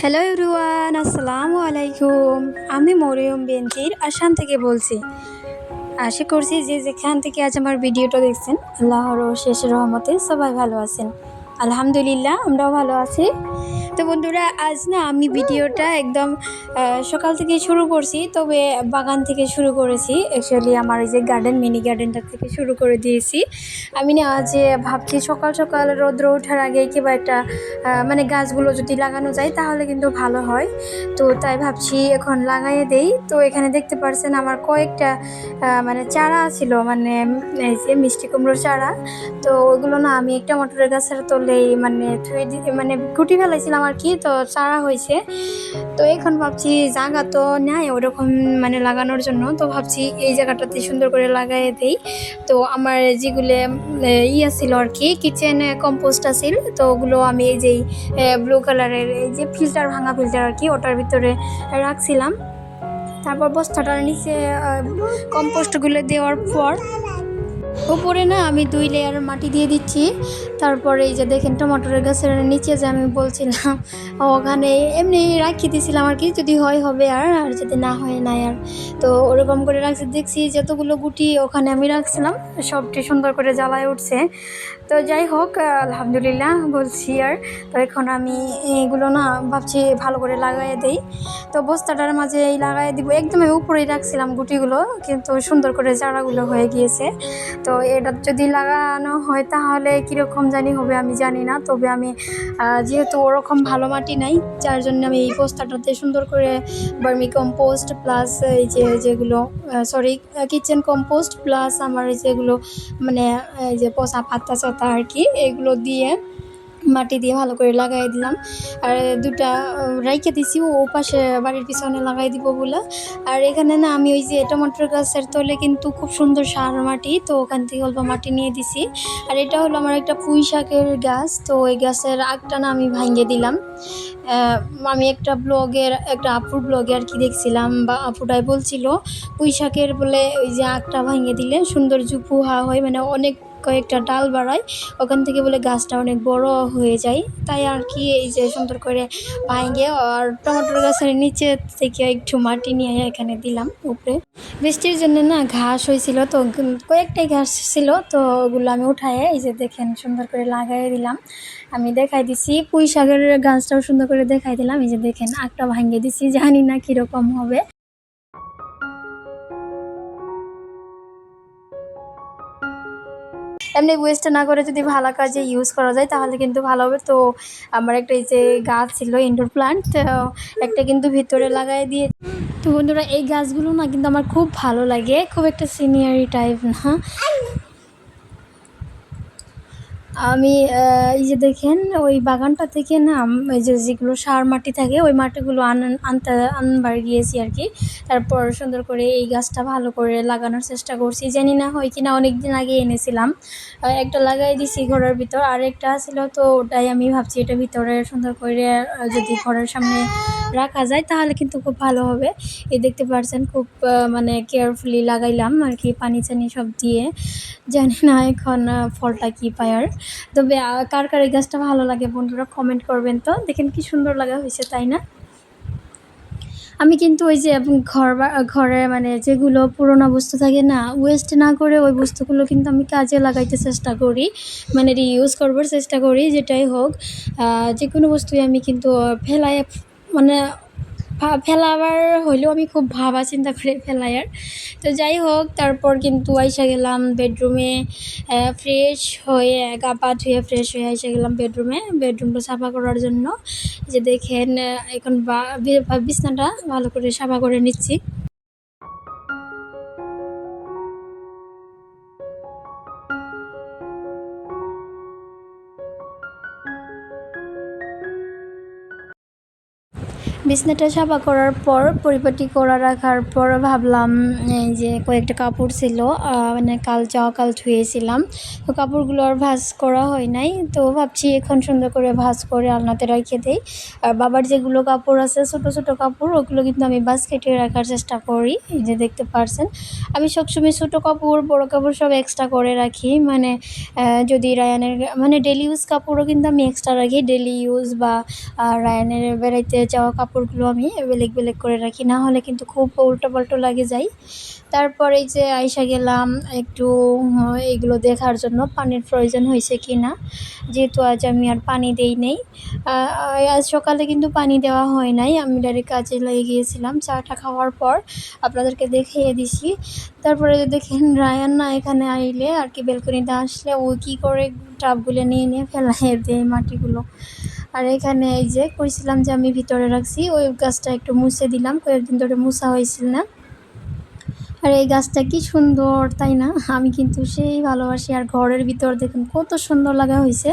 Hello everyone আসসালামু আলাইকুম। আমি মরিয়ম বেনজির আসাম থেকে বলছি। আশা করছি যে যেখান থেকে আজ আমার ভিডিওটা দেখছেন, আল্লাহর শেষ রহমতে সবাই ভালো আছেন। আলহামদুলিল্লাহ, আমরাও ভালো আছি। তো বন্ধুরা, আজ না আমি ভিডিওটা একদম সকাল থেকে শুরু করছি, তবে বাগান থেকে শুরু করেছি। অ্যাকচুয়ালি আমার এই যে গার্ডেন মিনি গার্ডেনটা থেকে শুরু করে দিয়েছি। আমি না আজ ভাবছি সকাল সকাল রৌদ্র ওঠার আগে কিংবা একটা মানে গাছগুলো যদি লাগানো যায়, তাহলে কিন্তু ভালো হয়। তো তাই ভাবছি এখন লাগাইয়ে দেই। তো এখানে দেখতে পারছেন আমার কয়েকটা মানে চারা ছিল মানে এই যে মিষ্টি কুমড়োর চারা। তো ওইগুলো না আমি একটা মটরের গাছের তলেই মানে থুয়ে দি মানে গুটি ফেলাইছিলাম আর কি তো চারা হয়েছে। তো এখন ভাবছি জায়গা তো নেয় ওরকম মানে লাগানোর জন্য। তো ভাবছি এই জায়গাটাতে সুন্দর করে লাগাই দেই। তো আমার যেগুলো ইয়ে ছিল আর কি কিচেন কম্পোস্ট আছিল, তো ওগুলো আমি এই যে ব্লু কালারের এই যে ফিল্টার ভাঙা ফিল্টার আর কি ওটার ভিতরে রাখছিলাম। তারপর বস্তাটার নিচে কম্পোস্টগুলো দেওয়ার পর উপরে না আমি দুই লেয়ার মাটি দিয়ে দিচ্ছি। তারপরে এই যে দেখেন টমাটোরের গাছের নিচে যে আমি বলছিলাম, ওখানে এমনি রাখি দিয়েছিলাম আর কি, যদি হয় হবে আর আর যদি না হয় নাই আর। তো ওরকম করে রাখছি, দেখছি যতগুলো গুটি ওখানে আমি রাখছিলাম, সবটি সুন্দর করে জ্বালায় উঠছে। তো যাই হোক, আলহামদুলিল্লাহ বলছি আর। তো এখন আমি এগুলো না ভাবছি ভালো করে লাগাই দেই। তো বস্তাটার মাঝে এই লাগাই দিব একদম উপরেই রাখছিলাম গুটিগুলো, কিন্তু সুন্দর করে চারাগুলো হয়ে গিয়েছে। তো এটা যদি লাগানো হয় তাহলে কীরকম জানি হবে আমি জানি না। তবে আমি যেহেতু ওরকম ভালো মাটি নাই, যার জন্য আমি এই পোস্তাটাতে সুন্দর করে বার্মি কম্পোস্ট প্লাস এই যে যেগুলো সরি কিচেন কম্পোস্ট প্লাস আমার যেগুলো মানে এই যে পচা পাতা চাতা আর কি, এগুলো দিয়ে মাটি দিয়ে ভালো করে লাগাই দিলাম। আর দুটা রাইখে দিছি, ও পাশে বাড়ির পিছনে লাগাই দিব বলে। আর এখানে না আমি ওই যে টমাটোর গাছের তলে কিন্তু খুব সুন্দর সার মাটি, তো ওখান থেকে অল্প মাটি নিয়ে দিছি। আর এটা হলো আমার একটা পুঁই শাকের গাছ, তো ওই গাছের আগটা না আমি ভাঙিয়ে দিলাম। আমি একটা ব্লগের, একটা আপুর ব্লগে আর কি দেখছিলাম, বা আপুটাই বলছিল, পুঁই শাকের বলে ওই যে আগটা ভাঙিয়ে দিলে সুন্দর জুপুহা হয় মানে অনেক কয়েকটা ডাল বাড়ায়, ওখান থেকে বলে গাছটা অনেক বড় হয়ে যায়। তাই আর কি এই যে সুন্দর করে ভাঙে আর টমেটোর গাছের নিচে থেকে একটু মাটি নিয়ে এখানে দিলাম উপরে। বৃষ্টির জন্য না ঘাস হয়েছিল, তো কয়েকটাই ঘাস ছিল, তো ওগুলো আমি উঠায় এই যে দেখেন সুন্দর করে লাগাই দিলাম। আমি দেখাই দিছি, পুঁই শাকের গাছটাও সুন্দর করে দেখাই দিলাম, এই যে দেখেন আগটা ভাঙিয়ে দিছি, জানি না কীরকম হবে। এমনি ওয়েস্ট না করে যদি ভালো কাজে ইউজ করা যায়, তাহলে কিন্তু ভালো হবে। তো আমার একটা এই যে গাছ ছিল ইনডোর প্লান্ট একটা কিন্তু ভিতরে লাগাই দিয়ে তো বন্ধুরা, এই গাছগুলো না কিন্তু আমার খুব ভালো লাগে। খুব একটা সিনিয়রি টাইপ না। আমি এই যে দেখেন, ওই বাগানটা থেকে না এই যে যেগুলো সার মাটি থাকে, ওই মাটিগুলো আন আনতে, আনবার গিয়েছি আর কি। তারপর সুন্দর করে এই গাছটা ভালো করে লাগানোর চেষ্টা করছি। জানি না হয় কিনা অনেক দিন আগে এনেছিলাম। একটা লাগাই দিছি ঘরের ভিতর। আর একটা ছিল তো ওটাই আমি ভাবছি এটা ভিতরে সুন্দর করে যদি ঘরের সামনে রাখা যায় তাহলে কিন্তু খুব ভালো হবে। এই দেখতে পারছেন, খুব মানে কেয়ারফুলি লাগাইলাম আর কি পানি চানি সব দিয়ে। জানি না এখন ফলটা কি পায় আর তবে কার কার এই গাছটা ভালো লাগে বন্ধুরা কমেন্ট করবেন তো। দেখেন কি সুন্দর লাগা হয়েছে, তাই না? আমি কিন্তু ওই যে ঘর ঘরে মানে যেগুলো পুরোনো বস্তু থাকে না ওয়েস্ট না করে ওই বস্তুগুলো কিন্তু আমি কাজে লাগাইতে চেষ্টা করি মানে রিইউজ করবার চেষ্টা করি, যেটাই হোক। যে কোনো বস্তুই আমি কিন্তু ফেলাই মানে ফেলাবার হইলেও আমি খুব ভাবা চিন্তা করে ফেলাই আর তো যাই হোক, তারপর কিন্তু আইসা গেলাম বেডরুমে ফ্রেশ হয়ে, গা পা ধুয়ে ফ্রেশ হয়ে আইসা গেলাম বেডরুমে। বেডরুমটা সাফা করার জন্য যে দেখেন, এখন বিছনাটা ভালো করে সাফা করে নিচ্ছি। বিছনাটা সাফা করার পর, পরিপাটি করা রাখার পর ভাবলাম যে কয়েকটা কাপড় ছিল মানে কাল যাওয়া কাল ধুয়েছিলাম। তো কাপড়গুলো আর ভাজ করা হয় নাই। তো ভাবছি এখন সুন্দর করে ভাঁজ করে আলনাতে রেখে দিই। আর বাবার যেগুলো কাপড় আছে, ছোটো ছোটো কাপড়, ওগুলো কিন্তু আমি বাস্কেটে রাখার চেষ্টা করি। যে দেখতে পারছেন, আমি সবসময় ছোটো কাপড়, বড় কাপড় সব এক্সট্রা করে রাখি। মানে যদি রায়ানের মানে ডেলি ইউজ কাপড়ও কিন্তু আমি এক্সট্রা রাখি। ডেলি ইউজ বা রায়ানের বেড়াইতে যাওয়া কাপড়গুলো আমি বেলেগ বেলেগ করে রাখি, না হলে কিন্তু খুব উল্টো পাল্টো লাগে যায় তারপরে এই যে আইসা গেলাম একটু, এগুলো দেখার জন্য পানির প্রয়োজন হয়েছে কি না যেহেতু আজ আমি আর পানি দেই নেই। আজ সকালে কিন্তু পানি দেওয়া হয় নাই, আমি ডাইরেক্ট কাজে লেগে গিয়েছিলাম, চাটা খাওয়ার পর আপনাদেরকে দেখিয়ে দিছি। তারপরে দেখেন রায়ান না এখানে আইলে আর কি, বেলকনিতে আসলে ও কী করে টাবগুলো নিয়ে নিয়ে ফেলাই দেয় মাটিগুলো। আর এখানে এই যে কইছিলাম যে আমি ভিতরে রাখছি, ওই গাছটা একটু মুছে দিলাম, কয়েকদিন ধরে মুছা হয়েছিল না। আর এই গাছটা কি সুন্দর, তাই না? আমি কিন্তু সেই ভালোবাসি। আর ঘরের ভিতর দেখুন কত সুন্দর লাগা হয়েছে।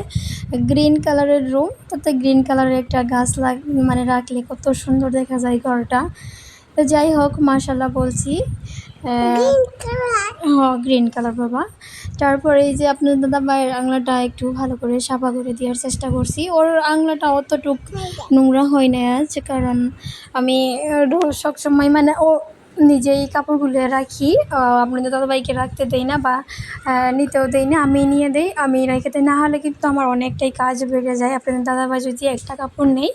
গ্রিন কালারের রুম, তাতে গ্রিন কালারের একটা গাছ লাগ মানে রাখলে কত সুন্দর দেখা যায় ঘরটা। তো যাই হোক মাশাল্লাহ বলছি গ্রিন কালার বাবা। তারপরে এই যে আপনার দাদা ভাইয়ের আংলাটা একটু ভালো করে সাফা করে দেওয়ার চেষ্টা করছি। ওর আংলাটা অতটুক নোংরা হয় না আজ, কারণ আমি সবসময় মানে ও নিজেই কাপড়গুলো রাখি আপনাদের দাদাভাইকে রাখতে দেই না বা নিতেও দেই না, আমি নিয়ে দেই, আমি রেখে। দিই না হলে কিন্তু আমার অনেকটাই কাজ বেড়ে যায়। আপনাদের দাদাভাই যদি একটা কাপড় নেই,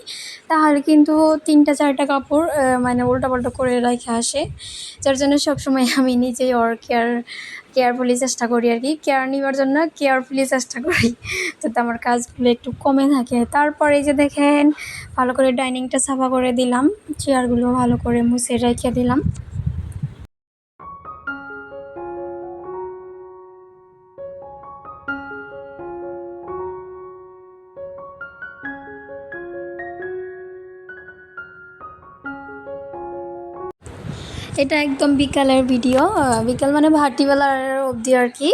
তাহলে কিন্তু তিনটা, চারটা কাপড় মানে উল্টাপাল্টা করে রেখে আসে। যার জন্য সবসময় আমি নিজেই ওর কেয়ার কেয়ারফুলি চেষ্টা করি আর কি। কেয়ার নেওয়ার জন্য কেয়ারফুলি চেষ্টা করি, যাতে আমার কাজগুলো একটু কমে থাকে। তারপরে যে দেখেন, ভালো করে ডাইনিংটা সাফা করে দিলাম, চেয়ারগুলো ভালো করে মুছে রেখে দিলাম। এটা একদম বিকালের ভিডিও বিকাল মানে ভাটিবেলার অবধি আর কি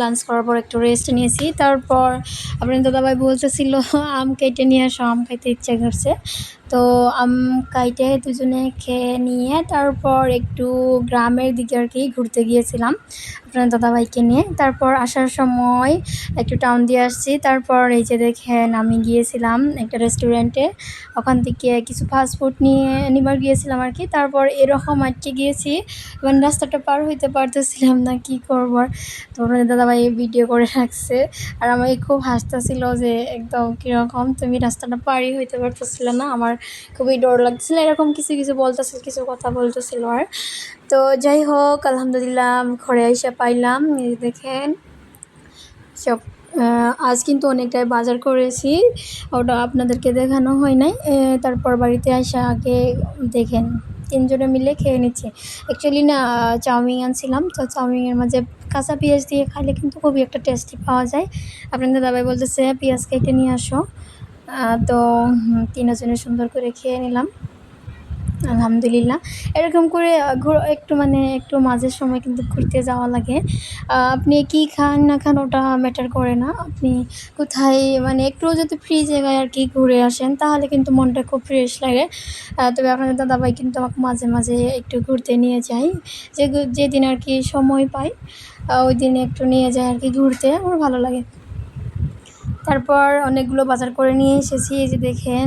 লাঞ্চ করার পর একটু রেস্ট নিয়েছি। তারপর, আপনার দাদাভাই বলতেছিল, আম কেটে নিয়ে আসো, আম খাইতে ইচ্ছা করছে। তো আম কাইটে দুজনে খেয়ে নিয়ে তারপর একটু গ্রামের দিকে আর কি ঘুরতে গিয়েছিলাম আপনার দাদাভাইকে নিয়ে। তারপর আসার সময় একটু টাউন দিয়ে আসছি। তারপর এই যে দেখেন আমি গিয়েছিলাম একটা রেস্টুরেন্টে ওখান থেকে কিছু ফাস্টফুড নিয়ে নিবার গিয়েছিলাম আর কি। তারপর এরকম আটকে গিয়েছি মানে রাস্তাটা পার হইতে পারতেছিলাম না, কি করব তো আপনাদের দাদাভাই ভিডিও করে রাখছে। আর আমাকে খুব হাসতেছিল যে, একদম কীরকম? তুমি রাস্তাটা পারই হইতে পারতেছিলে না, আমার খুবই ডর লাগছিল এরকম কিছু কিছু বলতেছিল, কিছু কথা বলতেছিল আর। তো যাই হোক, আলহামদুলিল্লাহ ঘরে এসে পাইলাম। দেখেন, সব আজ কিন্তু অনেকটাই বাজার করেছি। ওটা আপনাদেরকে দেখানো হয় নাই। তারপর বাড়িতে আসা আগে দেখেন, তিনজনে মিলে খেয়ে নিচ্ছি। অ্যাকচুয়ালি না, চাউমিন আনছিলাম। তো চাউমিনের মাঝে কাঁচা পেঁয়াজ দিয়ে খাইলে কিন্তু খুবই একটা টেস্টি পাওয়া যায়। আপনাদের দাদাভাই বলতেছে, পেঁয়াজ কেটে নিয়ে আসো। তো তিনজনে সুন্দর করে খেয়ে নিলাম। আলহামদুলিল্লাহ। এরকম করে একটু মানে একটু মাঝের সময় কিন্তু ঘুরতে যাওয়া লাগে। আপনি কি খান, না খান, ওটা ম্যাটার করে না। আপনি কোথায় মানে একটু যদি ফ্রি জায়গায় আর কি ঘুরে আসেন, তাহলে কিন্তু মনটা খুব ফ্রেশ লাগে। তবে আপনাদের দাদাভাই কিন্তু আমাকে মাঝে মাঝে একটু ঘুরতে নিয়ে যায়। যে যেদিন আর কি সময় পাই ওই দিন একটু নিয়ে যায় আর কি ঘুরতে। আমার ভালো লাগে। তারপর অনেকগুলো বাজার করে নিয়ে এসেছি, এই যে দেখেন।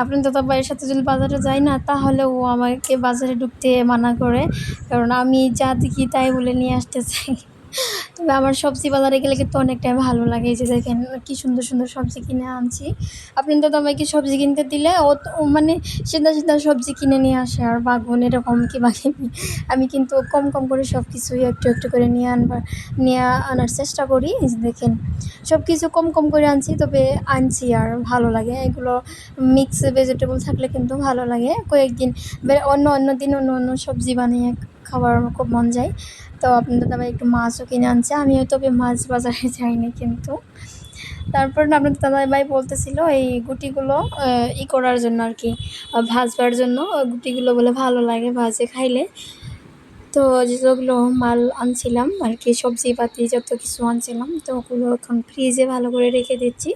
আপনার দাদা ভাইয়ের সাথে যদি বাজারে যাই না, তাহলে ও আমাকে বাজারে ঢুকতে মানা করে। কারণ আমি যা দেখি তাই বলে নিয়ে আসতে চাই। তবে আমার সবজি বাজারে গেলে কিন্তু অনেকটাই ভালো লাগে যে দেখেন, কি সুন্দর সুন্দর সবজি কিনে আনছি। আপনার দাদা ভাইকে সবজি কিনতে দিলে ও তো- মানে সিধা সিধা সবজি কিনে নিয়ে আসে আর বাগুন এরকম কি বাকি আমি কিন্তু কম কম করে সব কিছুই একটু একটু করে নিয়ে আনবার, নিয়ে আনার চেষ্টা করি। যে দেখেন সব কিছু কম কম করে আনছি, তবে আনছি আর ভালো লাগে। এগুলো মিক্স ভেজিটেবল থাকলে কিন্তু ভালো লাগে। কয়েকদিন অন্য অন্য দিন অন্য অন্য সবজি বানিয়ে খাবার আমার খুব মন যায়। তো আপনাদের দাদাভাই একটু মাছও কিনে আনছে। আমিও তবে মাছ বাজারে যাইনি কিন্তু। তারপর না আপনাদের দাদাভাই বলতেছিল এই গুটিগুলো ই করার জন্য আর কি ভাজবার জন্য। গুটিগুলো বলে ভালো লাগে ভাজে খাইলে। তো যেগুলো মাল আনছিলাম আর কি, সবজি পাতি যত কিছু আনছিলাম, তো ওগুলো এখন ফ্রিজে ভালো করে রেখে দিচ্ছি।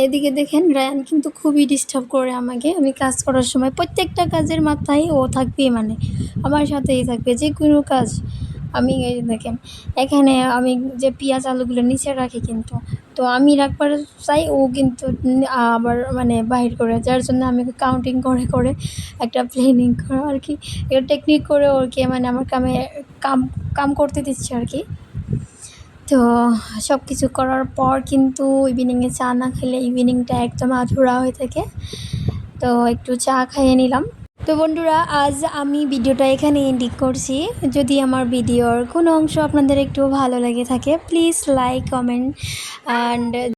এদিকে দেখেন রায়ান কিন্তু খুবই ডিস্টার্ব করে আমাকে। আমি কাজ করার সময় প্রত্যেকটা কাজের মাথায় ও থাকবে মানে আমার সাথেই থাকবে, যে কোনো কাজ। আমি দেখেন, এখানে আমি যে পেঁয়াজ আলুগুলো নিচে রাখি কিন্তু, তো আমি রাখবার চাই, ও কিন্তু আবার মানে বাহির করে, যার জন্য আমি কাউন্টিং করে করে একটা প্ল্যানিং করে আর কি টেকনিক করে ওরকে মানে আমার কামে, কাম কাম করতে দিচ্ছে আর কি। তো সব কিছু করার পর কিন্তু ইভিনিংয়ে চা না খেলে ইভিনিংটা একদম আধুরা হয়ে থাকে। তো একটু চা খাইয়ে নিলাম। তো বন্ধুরা, আজ আমি ভিডিওটা এখানে এন্ডিং করছি। যদি আমার ভিডিওর কোনো অংশ আপনাদের একটু ভালো লাগে থাকে প্লিজ লাইক কমেন্ট অ্যান্ড